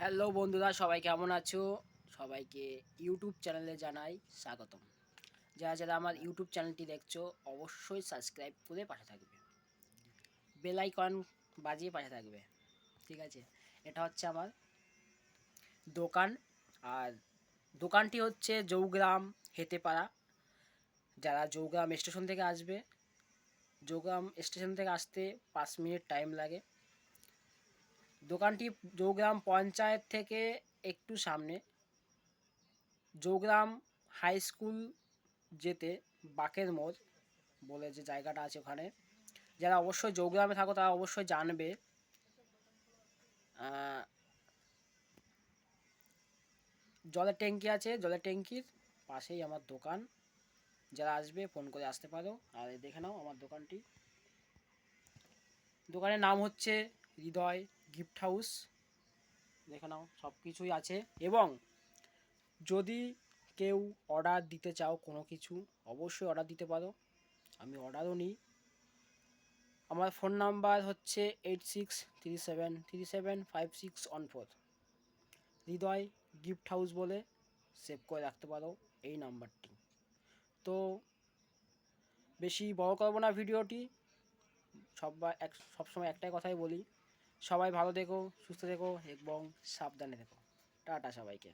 Hello বন্ধুরা, সবাই কেমন আছো? সবাইকে ইউটিউব চ্যানেলে জানাই স্বাগতম। যারা যারা আমার ইউটিউব চ্যানেলটি দেখছ, অবশ্যই সাবস্ক্রাইব করে পাশে থাকবে। বেল আইকন বাজিয়ে পাশে থাকবে, ঠিক আছে? এটা হচ্ছে আমার দোকান, আর দোকানটি হচ্ছে জৌগ্রাম হেতেপাড়া। যারা জৌগ্রাম স্টেশন থেকে আসবে, জৌগ্রাম স্টেশন থেকে আসতে পাঁচ মিনিট টাইম লাগে। দোকানটি জৌগ্রাম পঞ্চায়েত থেকে একটু সামনে। জৌগ্রাম হাই স্কুল যেতে বাকের মোড় বলে যে জায়গাটা আছে ওখানে। যারা অবশ্যই জৌগ্রামে থাকো তারা অবশ্যই জানবে জলের ট্যাঙ্কি আছে, জলের ট্যাঙ্কির পাশেই আমার দোকান। যারা আসবে ফোন করে আসতে পারো। আর দেখে নাও আমার দোকানটি। দোকানের নাম হচ্ছে হৃদয় গিফট হাউস দেখে নাও সব কিছুই আছে। এবং যদি কেউ অর্ডার দিতে চাও কোনো কিছু, অবশ্যই অর্ডার দিতে পারো। আমি অর্ডারও নিই। আমার ফোন নাম্বার হচ্ছে eight six three seven three seven five six one four Hriday gift house বলে সেভ করে রাখতে পারো এই নাম্বারটি। তো বেশি বড় করব না ভিডিওটি। সবাই এক, সবসময় একটাই কথাই বলি। সবাই ভালো থেকো সুস্থ থেকো এবং সাবধানে থেকো। টাটা সবাইকে।